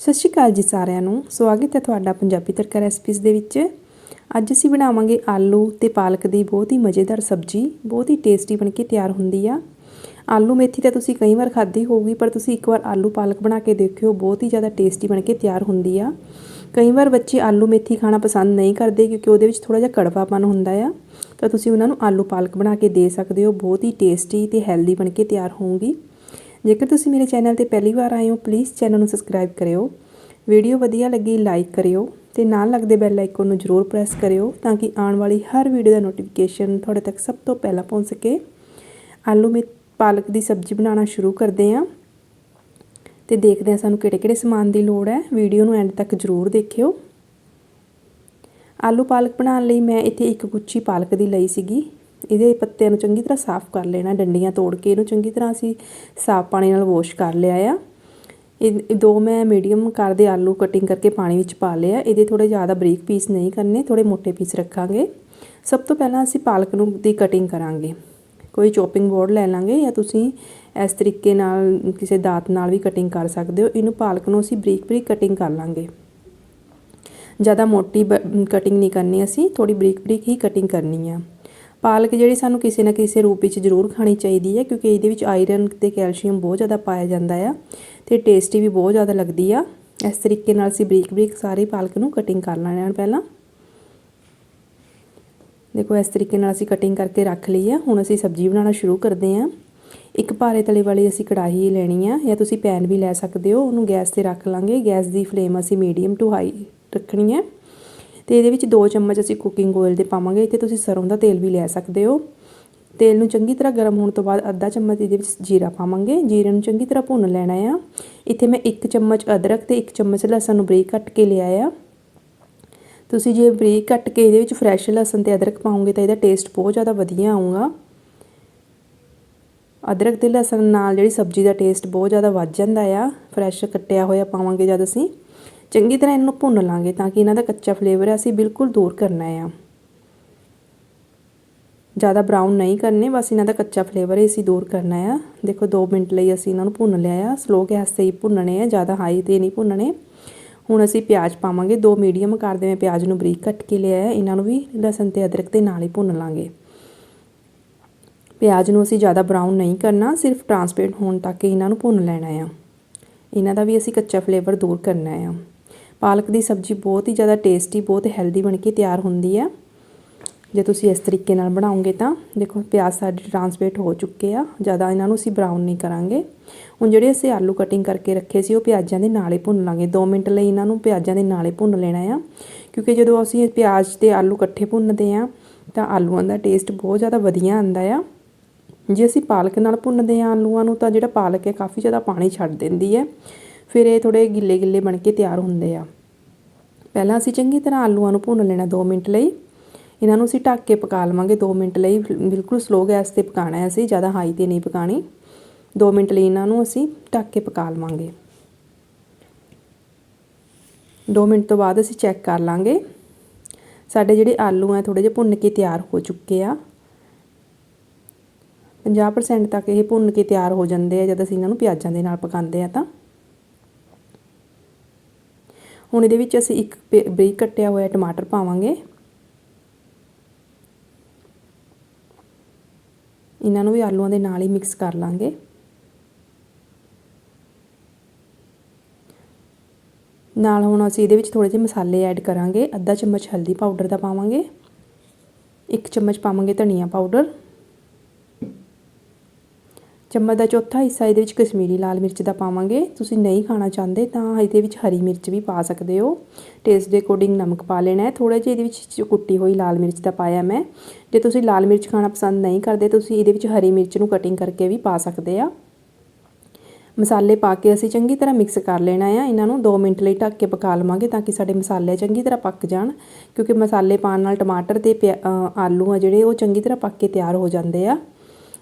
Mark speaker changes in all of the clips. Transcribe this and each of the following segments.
Speaker 1: ਸਤਿ ਸ਼੍ਰੀ ਅਕਾਲ ਜੀ ਸਾਰਿਆਂ ਨੂੰ। ਸਵਾਗਤ ਹੈ ਤੁਹਾਡਾ ਪੰਜਾਬੀ ਤੜਕਾ ਰੈਸਪੀਜ਼ ਦੇ ਵਿੱਚ। ਅੱਜ ਅਸੀਂ ਬਣਾਵਾਂਗੇ ਆਲੂ ਤੇ ਪਾਲਕ ਦੀ ਬਹੁਤ ਹੀ ਮਜ਼ੇਦਾਰ ਸਬਜ਼ੀ, ਬਹੁਤ ਹੀ ਟੇਸਟੀ ਬਣ ਕੇ ਤਿਆਰ ਹੁੰਦੀ ਆ। ਆਲੂ ਮੇਥੀ ਤਾਂ ਤੁਸੀਂ ਕਈ ਵਾਰ ਖਾਧੀ ਹੋਊਗੀ, ਪਰ ਤੁਸੀਂ ਇੱਕ ਵਾਰ ਆਲੂ ਪਾਲਕ ਬਣਾ ਕੇ ਦੇਖਿਓ, ਬਹੁਤ ਹੀ ਜ਼ਿਆਦਾ ਟੇਸਟੀ ਬਣ ਕੇ ਤਿਆਰ ਹੁੰਦੀ ਆ। ਕਈ ਵਾਰ ਬੱਚੇ ਆਲੂ ਮੇਥੀ ਖਾਣਾ ਪਸੰਦ ਨਹੀਂ ਕਰਦੇ ਕਿਉਂਕਿ ਉਹਦੇ ਵਿੱਚ ਥੋੜਾ ਜਿਹਾ ਕੜਵਾਪਨ ਹੁੰਦਾ ਆ। ਤਾਂ ਤੁਸੀਂ ਉਹਨਾਂ ਨੂੰ ਆਲੂ ਪਾਲਕ ਬਣਾ ਕੇ ਦੇ ਸਕਦੇ ਹੋ, ਬਹੁਤ ਹੀ ਟੇਸਟੀ ਤੇ ਹੈਲਦੀ ਬਣ ਕੇ ਤਿਆਰ ਹੋਊਗੀ। ਜੇਕਰ ਤੁਸੀਂ ਮੇਰੇ ਚੈਨਲ ਤੇ ਪਹਿਲੀ ਵਾਰ ਆਏ ਹੋ ਪਲੀਜ਼ ਚੈਨਲ ਨੂੰ ਸਬਸਕ੍ਰਾਈਬ ਕਰਿਓ। ਵੀਡੀਓ ਵਧੀਆ ਲੱਗੀ ਲਾਈਕ ਕਰਿਓ ਤੇ ਨਾਲ ਲੱਗਦੇ ਬੈਲ ਆਈਕਨ ਨੂੰ ਜ਼ਰੂਰ ਪ੍ਰੈਸ ਕਰਿਓ ਤਾਂ ਕਿ ਆਉਣ ਵਾਲੀ ਹਰ ਵੀਡੀਓ ਦਾ ਨੋਟੀਫਿਕੇਸ਼ਨ ਤੁਹਾਡੇ ਤੱਕ ਸਭ ਤੋਂ ਪਹਿਲਾਂ ਪਹੁੰਚ ਸਕੇ। ਆਲੂ ਮੇ ਪਾਲਕ ਦੀ ਸਬਜ਼ੀ ਬਣਾਉਣਾ ਸ਼ੁਰੂ ਕਰਦੇ ਹਾਂ ਤੇ ਦੇਖਦੇ ਹਾਂ ਸਾਨੂੰ ਕਿਹੜੇ ਕਿਹੜੇ ਸਮਾਨ ਦੀ ਲੋੜ ਹੈ। ਵੀਡੀਓ ਨੂੰ ਐਂਡ ਤੱਕ ਜ਼ਰੂਰ ਦੇਖਿਓ। ਆਲੂ ਪਾਲਕ ਬਣਾਉਣ ਲਈ ਮੈਂ ਇੱਥੇ ਇੱਕ ਗੁੱਛੀ ਪਾਲਕ ਦੀ ਲਈ ਸੀਗੀ। ਇਹਦੇ ਪੱਤਿਆਂ ਨੂੰ ਚੰਗੀ ਤਰ੍ਹਾਂ ਸਾਫ਼ ਕਰ ਲੈਣਾ, ਡੰਡੀਆਂ ਤੋੜ ਕੇ ਇਹਨੂੰ ਚੰਗੀ ਤਰ੍ਹਾਂ ਅਸੀਂ ਸਾਫ਼ ਪਾਣੀ ਨਾਲ ਵਾਸ਼ ਕਰ ਲਿਆ ਆ। ਇਹ ਦੋ ਮੈਂ ਮੀਡੀਅਮ ਆਕਾਰ ਦੇ ਆਲੂ ਕਟਿੰਗ ਕਰਕੇ ਪਾਣੀ ਵਿੱਚ ਪਾ ਲਿਆ ਇਹਦੇ ਥੋੜੇ ਜ਼ਿਆਦਾ ਬਰੀਕ ਪੀਸ ਨਹੀਂ ਕਰਨੇ ਥੋੜੇ ਮੋٹے ਪੀਸ ਰੱਖਾਂਗੇ। ਸਭ ਤੋਂ ਪਹਿਲਾਂ ਅਸੀਂ ਪਾਲਕ ਨੂੰ ਦੀ ਕਟਿੰਗ ਕਰਾਂਗੇ। ਕੋਈ ਚੋਪਿੰਗ ਬੋਰਡ ਲੈ ਲਾਂਗੇ ਜਾਂ ਤੁਸੀਂ ਇਸ ਤਰੀਕੇ ਨਾਲ ਕਿਸੇ ਦਾਤ ਨਾਲ ਵੀ ਕਟਿੰਗ ਕਰ ਸਕਦੇ ਹੋ। ਇਹਨੂੰ ਪਾਲਕ ਨੂੰ ਅਸੀਂ ਬਰੀਕ ਬਰੀਕ ਕਟਿੰਗ ਕਰ ਲਾਂਗੇ। ਜ਼ਿਆਦਾ ਮੋਟੀ ਕਟਿੰਗ ਨਹੀਂ ਕਰਨੀ ਅਸੀਂ ਥੋੜੀ ਬਰੀਕ ਬਰੀਕ ਹੀ ਕਟਿੰਗ ਕਰਨੀ ਆ। ਪਾਲਕ ਜਿਹੜੀ ਸਾਨੂੰ ਕਿਸੇ ਨਾ ਕਿਸੇ ਰੂਪ ਵਿੱਚ ਜ਼ਰੂਰ ਖਾਣੀ ਚਾਹੀਦੀ ਹੈ, ਕਿਉਂਕਿ ਇਹਦੇ ਵਿੱਚ ਆਇਰਨ ਤੇ ਕੈਲਸ਼ੀਅਮ ਬਹੁਤ ਜ਼ਿਆਦਾ ਪਾਇਆ ਜਾਂਦਾ ਆ ਤੇ ਟੇਸਟੀ ਵੀ ਬਹੁਤ ਜ਼ਿਆਦਾ ਲੱਗਦੀ ਆ। ਇਸ ਤਰੀਕੇ ਨਾਲ ਅਸੀਂ ਬਰੀਕ ਬਰੀਕ ਸਾਰੇ ਪਾਲਕ ਨੂੰ ਕਟਿੰਗ ਕਰ ਲੈਣਾ ਪਹਿਲਾਂ। ਦੇਖੋ, ਇਸ ਤਰੀਕੇ ਨਾਲ ਅਸੀਂ ਕਟਿੰਗ ਕਰਕੇ ਰੱਖ ਲਈ ਆ। ਹੁਣ ਅਸੀਂ ਸਬਜ਼ੀ ਬਣਾਉਣਾ ਸ਼ੁਰੂ ਕਰਦੇ ਹਾਂ। ਇੱਕ ਭਾਰੇ ਤਲੇ ਵਾਲੀ ਅਸੀਂ ਕੜਾਹੀ ਲੈਣੀ ਆ, ਜਾਂ ਤੁਸੀਂ ਪੈਨ ਵੀ ਲੈ ਸਕਦੇ ਹੋ। ਉਹਨੂੰ ਗੈਸ ਤੇ ਰੱਖ ਲਾਂਗੇ। ਗੈਸ ਦੀ ਫਲੇਮ ਅਸੀਂ ਮੀਡੀਅਮ ਟੂ ਹਾਈ ਰੱਖਣੀ ਹੈ। ਤੇ ਇਹਦੇ ਵਿੱਚ 2 ਚਮਚ ਅਸੀਂ ਕੁਕਿੰਗ ਆਇਲ ਦੇ ਪਾਵਾਂਗੇ। ਇੱਥੇ ਤੁਸੀਂ ਸਰੋਂ ਦਾ ਤੇਲ ਵੀ ਲੈ ਸਕਦੇ ਹੋ। ਤੇਲ ਨੂੰ ਚੰਗੀ ਤਰ੍ਹਾਂ ਗਰਮ ਹੋਣ ਤੋਂ ਬਾਅਦ ਅੱਧਾ ਚਮਚ ਇਹਦੇ ਵਿੱਚ ਜੀਰਾ ਪਾਵਾਂਗੇ। ਜੀਰੇ ਨੂੰ ਚੰਗੀ ਤਰ੍ਹਾਂ ਭੁੰਨ ਲੈਣਾ ਆ। ਇੱਥੇ ਮੈਂ 1 ਚਮਚ ਅਦਰਕ ਤੇ 1 ਚਮਚ ਲਸਣ ਨੂੰ ਬਰੀਕ ਕੱਟ ਕੇ ਲਿਆ ਆ। ਤੁਸੀਂ ਜੇ ਬਰੀਕ ਕੱਟ ਕੇ ਇਹਦੇ ਵਿੱਚ ਫਰੈਸ਼ ਲਸਣ ਤੇ ਅਦਰਕ ਪਾਉਂਗੇ ਤਾਂ ਇਹਦਾ ਟੇਸਟ ਬਹੁਤ ਜ਼ਿਆਦਾ ਵਧੀਆ ਆਊਗਾ। ਅਦਰਕ ਤੇ ਲਸਣ ਨਾਲ ਜਿਹੜੀ ਸਬਜ਼ੀ ਦਾ ਟੇਸਟ ਬਹੁਤ ਜ਼ਿਆਦਾ ਵੱਧ ਜਾਂਦਾ ਆ। ਫਰੈਸ਼ ਕੱਟਿਆ ਹੋਇਆ ਪਾਵਾਂਗੇ ਜਦ ਅਸੀਂ। ਚੰਗੀ ਤਰ੍ਹਾਂ ਇਹਨੂੰ ਭੁੰਨ ਲਾਂਗੇ ਤਾਂ ਕਿ ਇਹਨਾਂ ਦਾ ਕੱਚਾ ਫਲੇਵਰ ਅਸੀਂ ਬਿਲਕੁਲ ਦੂਰ ਕਰਨਾ ਆ। ਜ਼ਿਆਦਾ ਬਰਾਊਨ ਨਹੀਂ ਕਰਨੇ, ਬਸ ਇਹਨਾਂ ਦਾ ਕੱਚਾ ਫਲੇਵਰ ਹੀ ਅਸੀਂ ਦੂਰ ਕਰਨਾ ਆ। ਦੇਖੋ 2 ਮਿੰਟ ਲਈ ਅਸੀਂ ਇਹਨਾਂ ਨੂੰ ਭੁੰਨ ਲਿਆ ਆ। ਸਲੋ ਗੈਸ ਤੇ ਹੀ ਭੁੰਨਣੇ ਆ, ਜ਼ਿਆਦਾ ਹਾਈ ਤੇ ਨਹੀਂ ਭੁੰਨਣੇ। ਹੁਣ ਅਸੀਂ ਪਿਆਜ਼ ਪਾਵਾਂਗੇ, ਦੋ ਮੀਡੀਅਮ ਆਕਾਰ ਦੇ ਪਿਆਜ਼ ਨੂੰ ਬਰੀਕ ਕੱਟ ਕੇ ਲਿਆ ਹੈ ਇਹਨਾਂ ਨੂੰ ਵੀ ਲਸਣ ਤੇ ਅਦਰਕ ਦੇ ਨਾਲ ਹੀ ਭੁੰਨ ਲਾਂਗੇ। ਪਿਆਜ਼ ਨੂੰ ਅਸੀਂ ਜ਼ਿਆਦਾ ਬਰਾਊਨ ਨਹੀਂ ਕਰਨਾ, ਸਿਰਫ ਟਰਾਂਸਪੇਰੈਂਟ ਹੋਣ ਤੱਕ ਇਹਨਾਂ ਨੂੰ ਭੁੰਨ ਲੈਣਾ ਆ। ਇਹਨਾਂ ਦਾ ਵੀ ਅਸੀਂ ਕੱਚਾ ਫਲੇਵਰ ਦੂਰ ਕਰਨਾ ਆ। ਪਾਲਕ ਦੀ ਸਬਜ਼ੀ ਬਹੁਤ ਹੀ ਜ਼ਿਆਦਾ ਟੇਸਟੀ ਬਹੁਤ ਹੈਲਦੀ ਬਣ ਕੇ ਤਿਆਰ ਹੁੰਦੀ ਹੈ। ਜੇ ਤੁਸੀਂ ਇਸ ਤਰੀਕੇ ਨਾਲ ਬਣਾਉਂਗੇ ਤਾਂ, ਦੇਖੋ ਪਿਆਜ਼ ਸਾਡੇ ਟਰਾਂਸਪੇਰੈਂਟ ਹੋ ਚੁੱਕੇ ਆ, ਜ਼ਿਆਦਾ ਇਹਨਾਂ ਨੂੰ ਅਸੀਂ ਬਰਾਊਨ ਨਹੀਂ ਕਰਾਂਗੇ। ਹੁਣ ਜਿਹੜੇ ਅਸੀਂ ਆਲੂ ਕਟਿੰਗ ਕਰਕੇ ਰੱਖੇ ਸੀ, ਉਹ ਪਿਆਜ਼ਾਂ ਦੇ ਨਾਲ ਹੀ ਭੁੰਨ ਲਾਂਗੇ। 2 ਮਿੰਟ ਲਈ ਇਹਨਾਂ ਨੂੰ ਪਿਆਜ਼ਾਂ ਦੇ ਨਾਲ ਹੀ ਭੁੰਨ ਲੈਣਾ ਆ, ਕਿਉਂਕਿ ਜਦੋਂ ਅਸੀਂ ਪਿਆਜ਼ ਤੇ ਆਲੂ ਇਕੱਠੇ ਭੁੰਨਦੇ ਆ, ਤਾਂ ਆਲੂਆਂ ਦਾ ਟੇਸਟ ਬਹੁਤ ਜ਼ਿਆਦਾ ਵਧੀਆ ਆਉਂਦਾ ਆ। ਜੇ ਅਸੀਂ ਪਾਲਕ ਨਾਲ ਭੁੰਨਦੇ ਆ ਆਲੂਆਂ ਨੂੰ, ਤਾਂ ਜਿਹੜਾ ਪਾਲਕ ਹੈ, ਕਾਫੀ ਜ਼ਿਆਦਾ ਪਾਣੀ ਛੱਡ ਦਿੰਦੀ ਹੈ। ਫਿਰ ਇਹ ਥੋੜੇ ਗਿੱਲੇ ਗਿੱਲੇ ਬਣ ਕੇ ਤਿਆਰ ਹੁੰਦੇ ਆ। ਪਹਿਲਾਂ ਅਸੀਂ ਚੰਗੀ ਤਰ੍ਹਾਂ ਆਲੂਆਂ ਨੂੰ ਭੁੰਨ ਲੈਣਾ 2 ਮਿੰਟ ਲਈ। ਇਹਨਾਂ ਨੂੰ ਅਸੀਂ ਢੱਕ ਕੇ ਪਕਾ ਲਵਾਂਗੇ 2 ਮਿੰਟ ਲਈ। ਬਿਲਕੁਲ ਸਲੋ ਗੈਸ ਤੇ ਪਕਾਣਾ ਹੈ ਅਸੀਂ, ਜ਼ਿਆਦਾ ਹਾਈ ਤੇ ਨਹੀਂ ਪਕਾਣੀ। 2 ਮਿੰਟ ਲਈ ਇਹਨਾਂ ਨੂੰ ਅਸੀਂ ਢੱਕ ਕੇ ਪਕਾ ਲਵਾਂਗੇ। 2 ਮਿੰਟ ਤੋਂ ਬਾਅਦ ਅਸੀਂ ਚੈੱਕ ਕਰ ਲਾਂਗੇ। ਸਾਡੇ ਜਿਹੜੇ ਆਲੂ ਆ ਥੋੜੇ ਜਿਹਾ ਭੁੰਨ ਕੇ ਤਿਆਰ ਹੋ ਚੁੱਕੇ ਆ। 50% ਤੱਕ ਇਹ ਭੁੰਨ ਕੇ ਤਿਆਰ ਹੋ ਜਾਂਦੇ ਆ, ਜਦ ਅਸੀਂ ਇਹਨਾਂ ਨੂੰ ਪਿਆਜ਼ਾਂ ਦੇ ਨਾਲ ਪਕਾਉਂਦੇ ਆ ਤਾਂ। ਹੁਣ ਇਹਦੇ ਵਿੱਚ ਅਸੀਂ ਇੱਕ ਬਰੀਕ ਕੱਟਿਆ ਹੋਇਆ ਟਮਾਟਰ ਪਾਵਾਂਗੇ। ਇਹਨਾਂ ਨੂੰ ਵੀ ਆਲੂਆਂ ਦੇ ਨਾਲ ਹੀ ਮਿਕਸ ਕਰ ਲਾਂਗੇ। ਨਾਲ ਹੁਣ ਅਸੀਂ ਇਹਦੇ ਵਿੱਚ ਥੋੜੇ ਜਿਹੇ ਮਸਾਲੇ ਐਡ ਕਰਾਂਗੇ। ਅੱਧਾ ਚਮਚ ਹਲਦੀ ਪਾਊਡਰ ਦਾ ਪਾਵਾਂਗੇ। ਇੱਕ ਚਮਚ ਪਾਵਾਂਗੇ ਧਨੀਆ ਪਾਊਡਰ। ਚਮਚ ਦਾ ਚੌਥਾ ਹਿੱਸਾ, ਇਹਦੇ ਵਿੱਚ ਕਸ਼ਮੀਰੀ ਲਾਲ ਮਿਰਚ ਦਾ ਪਾਵਾਂਗੇ। ਤੁਸੀਂ ਨਹੀਂ ਖਾਣਾ ਚਾਹੁੰਦੇ ਤਾਂ ਇਹਦੇ ਵਿੱਚ ਹਰੀ ਮਿਰਚ ਵੀ ਪਾ ਸਕਦੇ ਹੋ। ਟੇਸਟ ਦੇ ਅਕੋਰਡਿੰਗ ਨਮਕ ਪਾ ਲੈਣਾ ਹੈ। ਥੋੜਾ ਜਿਹਾ ਇਹਦੇ ਵਿੱਚ ਕੁੱਟੀ ਹੋਈ ਲਾਲ ਮਿਰਚ ਦਾ ਪਾਇਆ ਮੈਂ। ਜੇ ਤੁਸੀਂ ਲਾਲ ਮਿਰਚ ਖਾਣਾ ਪਸੰਦ ਨਹੀਂ ਕਰਦੇ, ਤੁਸੀਂ ਇਹਦੇ ਵਿੱਚ ਹਰੀ ਮਿਰਚ ਨੂੰ ਕਟਿੰਗ ਕਰਕੇ ਵੀ ਪਾ ਸਕਦੇ ਆ। ਮਸਾਲੇ ਪਾ ਕੇ ਅਸੀਂ ਚੰਗੀ ਤਰ੍ਹਾਂ ਮਿਕਸ ਕਰ ਲੈਣਾ ਆ। ਇਹਨਾਂ ਨੂੰ 2 ਮਿੰਟ ਲਈ ਢੱਕ ਕੇ ਪਕਾ ਲਵਾਂਗੇ ਤਾਂ ਕਿ ਸਾਡੇ ਮਸਾਲੇ ਚੰਗੀ ਤਰ੍ਹਾਂ ਪੱਕ ਜਾਣ। ਕਿਉਂਕਿ ਮਸਾਲੇ ਪਾਉਣ ਨਾਲ ਟਮਾਟਰ ਤੇ ਆਲੂ ਆ ਜਿਹੜੇ, ਉਹ ਚੰਗੀ ਤਰ੍ਹਾਂ ਪੱਕ ਕੇ ਤਿਆਰ ਹੋ ਜਾਂਦੇ ਆ।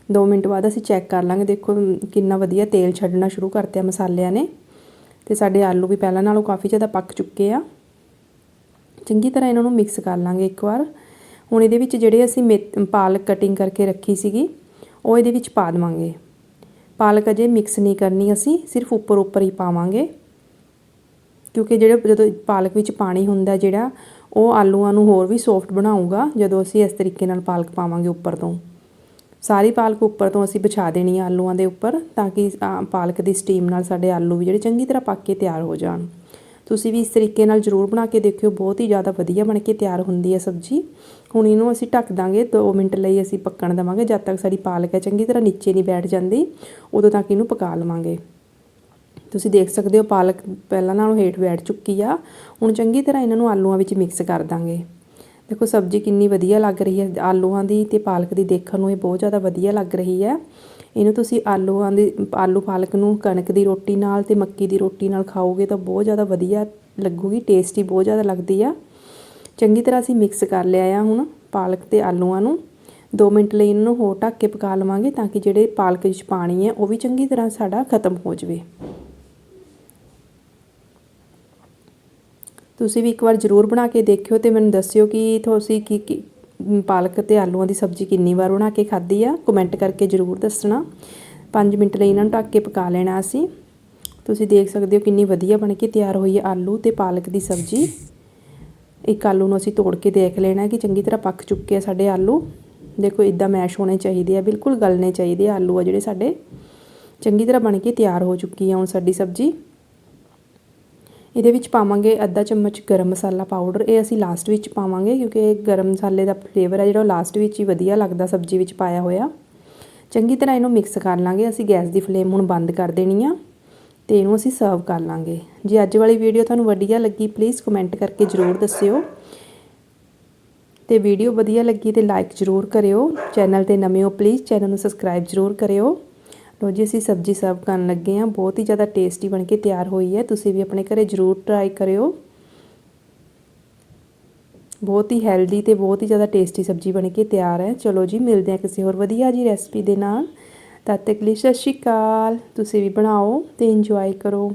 Speaker 1: 2 ਮਿੰਟ ਬਾਅਦ ਅਸੀਂ ਚੈੱਕ ਕਰ ਲਾਂਗੇ। ਦੇਖੋ ਕਿੰਨਾ ਵਧੀਆ ਤੇਲ ਛੱਡਣਾ ਸ਼ੁਰੂ ਕਰਤੇ ਆ ਮਸਾਲਿਆਂ ਨੇ। ਤੇ ਸਾਡੇ ਆਲੂ ਵੀ ਪਹਿਲਾਂ ਨਾਲੋਂ ਕਾਫੀ ਜ਼ਿਆਦਾ ਪੱਕ ਚੁੱਕੇ ਆ। ਚੰਗੀ ਤਰ੍ਹਾਂ ਇਹਨਾਂ ਨੂੰ ਮਿਕਸ ਕਰ ਲਾਂਗੇ ਇੱਕ ਵਾਰ। ਹੁਣ ਇਹਦੇ ਵਿੱਚ ਜਿਹੜੇ ਅਸੀਂ ਪਾਲਕ ਕਟਿੰਗ ਕਰਕੇ ਰੱਖੀ ਸੀਗੀ, ਉਹ ਇਹਦੇ ਵਿੱਚ ਪਾ ਦਵਾਂਗੇ। ਪਾਲਕ ਅਜੇ ਮਿਕਸ ਨਹੀਂ ਕਰਨੀ ਅਸੀਂ, ਸਿਰਫ ਉੱਪਰ ਉੱਪਰ ਹੀ ਪਾਵਾਂਗੇ। ਕਿਉਂਕਿ ਜਿਹੜੇ, ਜਦੋਂ ਪਾਲਕ ਵਿੱਚ ਪਾਣੀ ਹੁੰਦਾ ਜਿਹੜਾ, ਉਹ ਆਲੂਆਂ ਨੂੰ ਹੋਰ ਵੀ ਸੌਫਟ ਬਣਾਊਗਾ, ਜਦੋਂ ਅਸੀਂ ਇਸ ਤਰੀਕੇ ਨਾਲ ਪਾਲਕ ਪਾਵਾਂਗੇ ਉੱਪਰ ਤੋਂ। ਸਾਰੀ ਪਾਲਕ ਉੱਪਰ ਤੋਂ ਅਸੀਂ ਵਿਛਾ ਦੇਣੀ ਆ ਆਲੂਆਂ ਦੇ ਉੱਪਰ ਤਾਂ ਕਿ ਅ, ਪਾਲਕ ਦੀ ਸਟੀਮ ਨਾਲ ਸਾਡੇ ਆਲੂ ਵੀ ਜਿਹੜੇ ਚੰਗੀ ਤਰ੍ਹਾਂ ਪੱਕ ਕੇ ਤਿਆਰ ਹੋ ਜਾਣ। ਤੁਸੀਂ ਵੀ ਇਸ ਤਰੀਕੇ ਨਾਲ ਜ਼ਰੂਰ ਬਣਾ ਕੇ ਦੇਖਿਓ ਬਹੁਤ ਹੀ ਜ਼ਿਆਦਾ ਵਧੀਆ ਬਣ ਕੇ ਤਿਆਰ ਹੁੰਦੀ ਹੈ ਸਬਜ਼ੀ। ਹੁਣ ਇਹਨੂੰ ਅਸੀਂ ਢੱਕ ਦਾਂਗੇ 2 ਮਿੰਟ ਲਈ ਅਸੀਂ ਪੱਕਣ ਦੇਵਾਂਗੇ ਜਦ ਤੱਕ ਸਾਡੀ ਪਾਲਕ ਹੈ ਚੰਗੀ ਤਰ੍ਹਾਂ ਨੀਚੇ ਨਹੀਂ ਬੈਠ ਜਾਂਦੀ ਉਦੋਂ ਤੱਕ ਇਹਨੂੰ ਪਕਾ ਲਵਾਂਗੇ। ਤੁਸੀਂ ਦੇਖ ਸਕਦੇ ਹੋ ਪਾਲਕ ਪਹਿਲਾਂ ਨਾਲੋਂ ਹੇਠ ਬੈਠ ਚੁੱਕੀ ਆ ਹੁਣ ਚੰਗੀ ਤਰ੍ਹਾਂ ਇਹਨਾਂ ਨੂੰ ਆਲੂਆਂ ਵਿੱਚ ਮਿਕਸ ਕਰ ਦਾਂਗੇ। ਦੇਖੋ ਸਬਜ਼ੀ ਕਿੰਨੀ ਵਧੀਆ ਲੱਗ ਰਹੀ ਹੈ ਆਲੂਆਂ ਦੀ ਤੇ ਪਾਲਕ ਦੀ ਦੇਖਣ ਨੂੰ ਇਹ ਬਹੁਤ ਜ਼ਿਆਦਾ ਵਧੀਆ ਲੱਗ ਰਹੀ ਹੈ। ਇਹਨੂੰ ਤੁਸੀਂ ਆਲੂਆਂ ਦੀ, ਆਲੂ ਪਾਲਕ ਨੂੰ ਕਣਕ ਦੀ ਰੋਟੀ ਨਾਲ ਤੇ ਮੱਕੀ ਦੀ ਰੋਟੀ ਨਾਲ ਖਾਓਗੇ ਤਾਂ ਬਹੁਤ ਜ਼ਿਆਦਾ ਵਧੀਆ ਲੱਗੂਗੀ, ਟੇਸਟੀ ਬਹੁਤ ਜ਼ਿਆਦਾ ਲੱਗਦੀ ਆ। ਚੰਗੀ ਤਰ੍ਹਾਂ ਅਸੀਂ ਮਿਕਸ ਕਰ ਲਿਆ ਆ ਹੁਣ ਪਾਲਕ ਤੇ ਆਲੂਆਂ ਨੂੰ। 2 ਮਿੰਟ ਲਈ ਇਹਨੂੰ ਹੋਰ ਢੱਕ ਕੇ ਪਕਾ ਲਵਾਂਗੇ ਤਾਂ ਕਿ ਜਿਹੜੇ ਪਾਲਕ ਵਿੱਚ ਪਾਣੀ ਹੈ ਉਹ ਵੀ ਚੰਗੀ ਤਰ੍ਹਾਂ ਸਾਡਾ ਖਤਮ ਹੋ ਜਾਵੇ। ਤੁਸੀਂ ਵੀ ਇੱਕ ਵਾਰ ਜ਼ਰੂਰ ਬਣਾ ਕੇ ਦੇਖਿਓ ਤੇ ਮੈਨੂੰ ਦੱਸਿਓ ਕਿ ਤੁਸੀਂ ਕੀ ਕੀ ਪਾਲਕ ਤੇ ਆਲੂਆਂ ਦੀ ਸਬਜ਼ੀ ਕਿੰਨੀ ਵਾਰ ਬਣਾ ਕੇ ਖਾਧੀ ਆ। ਕਮੈਂਟ ਕਰਕੇ ਜ਼ਰੂਰ ਦੱਸਣਾ। 5 ਮਿੰਟ ਲਈ ਇਹਨਾਂ ਨੂੰ ਢੱਕ ਕੇ ਪਕਾ ਲੈਣਾ ਅਸੀਂ। ਤੁਸੀਂ ਦੇਖ ਸਕਦੇ ਹੋ ਕਿੰਨੀ ਵਧੀਆ ਬਣ ਕੇ ਤਿਆਰ ਹੋਈ ਹੈ ਆਲੂ ਤੇ ਪਾਲਕ ਦੀ ਸਬਜ਼ੀ। ਇੱਕ ਆਲੂ ਨੂੰ ਅਸੀਂ ਤੋੜ ਕੇ ਦੇਖ ਲੈਣਾ ਕਿ ਚੰਗੀ ਤਰ੍ਹਾਂ ਪੱਕ ਚੁੱਕੇ ਆ ਸਾਡੇ ਆਲੂ। ਦੇਖੋ ਇਦਾਂ ਮੈਸ਼ ਹੋਣੇ ਚਾਹੀਦੇ ਆ, ਬਿਲਕੁਲ ਗਲਣੇ ਚਾਹੀਦੇ ਆਲੂ ਆ ਜਿਹੜੇ ਸਾਡੇ। ਚੰਗੀ ਤਰ੍ਹਾਂ ਬਣ ਕੇ ਤਿਆਰ ਹੋ ਚੁੱਕੀ ਆ ਹੁਣ ਸਾਡੀ ਸਬਜ਼ੀ। ਇਹਦੇ ਵਿੱਚ ਪਾਵਾਂਗੇ ਅੱਧਾ ਚਮਚ ਗਰਮ ਮਸਾਲਾ ਪਾਊਡਰ ਇਹ ਅਸੀਂ ਲਾਸਟ ਵਿੱਚ ਪਾਵਾਂਗੇ ਕਿਉਂਕਿ ਇਹ ਗਰਮ ਮਸਾਲੇ ਦਾ ਫਲੇਵਰ ਹੈ ਜਿਹੜਾ ਉਹ ਲਾਸਟ ਵਿੱਚ ਹੀ ਵਧੀਆ ਲੱਗਦਾ ਸਬਜ਼ੀ ਵਿੱਚ ਪਾਇਆ ਹੋਇਆ। ਚੰਗੀ ਤਰ੍ਹਾਂ ਇਹਨੂੰ ਮਿਕਸ ਕਰ ਲਾਂਗੇ। ਅਸੀਂ ਗੈਸ ਦੀ ਫਲੇਮ ਹੁਣ ਬੰਦ ਕਰ ਦੇਣੀ ਆ ਤੇ ਇਹਨੂੰ ਅਸੀਂ ਸਰਵ ਕਰ ਲਾਂਗੇ। ਜੇ ਅੱਜ ਵਾਲੀ ਵੀਡੀਓ ਤੁਹਾਨੂੰ ਵਧੀਆ ਲੱਗੀ ਪਲੀਜ਼ ਕਮੈਂਟ ਕਰਕੇ ਜ਼ਰੂਰ ਦੱਸਿਓ। ਤੇ ਵੀਡੀਓ ਵਧੀਆ ਲੱਗੀ ਤੇ ਲਾਈਕ ਜ਼ਰੂਰ ਕਰਿਓ। ਚੈਨਲ ਤੇ ਨਵੇਂ ਹੋ ਪਲੀਜ਼ ਚੈਨਲ ਨੂੰ ਸਬਸਕ੍ਰਾਈਬ ਜ਼ਰੂਰ ਕਰਿਓ। ਲੋ ਜੀ, ਅਸੀਂ ਸਬਜ਼ੀ ਸਰਵ ਕਰਨ ਲੱਗੇ ਹਾਂ। ਬਹੁਤ ਹੀ ਜ਼ਿਆਦਾ ਟੇਸਟੀ ਬਣ ਕੇ ਤਿਆਰ ਹੋਈ ਹੈ। ਤੁਸੀਂ ਵੀ ਆਪਣੇ ਘਰੇ ਜ਼ਰੂਰ ਟਰਾਈ ਕਰਿਓ। ਬਹੁਤ ਹੀ ਹੈਲਦੀ ਤੇ ਬਹੁਤ ਹੀ ਜ਼ਿਆਦਾ ਟੇਸਟੀ ਸਬਜ਼ੀ ਬਣ ਕੇ ਤਿਆਰ ਹੈ। ਚਲੋ ਜੀ, ਮਿਲਦੇ ਹਾਂ ਕਿਸੇ ਹੋਰ ਵਧੀਆ ਜੀ ਰੈਸਪੀ ਦੇ ਨਾਲ। ਤਦ ਤੱਕ ਲਈ ਸਤਿ ਸ਼੍ਰੀ ਅਕਾਲ। ਤੁਸੀਂ ਵੀ ਬਣਾਓ ਤੇ ਇੰਜੋਏ ਕਰੋ।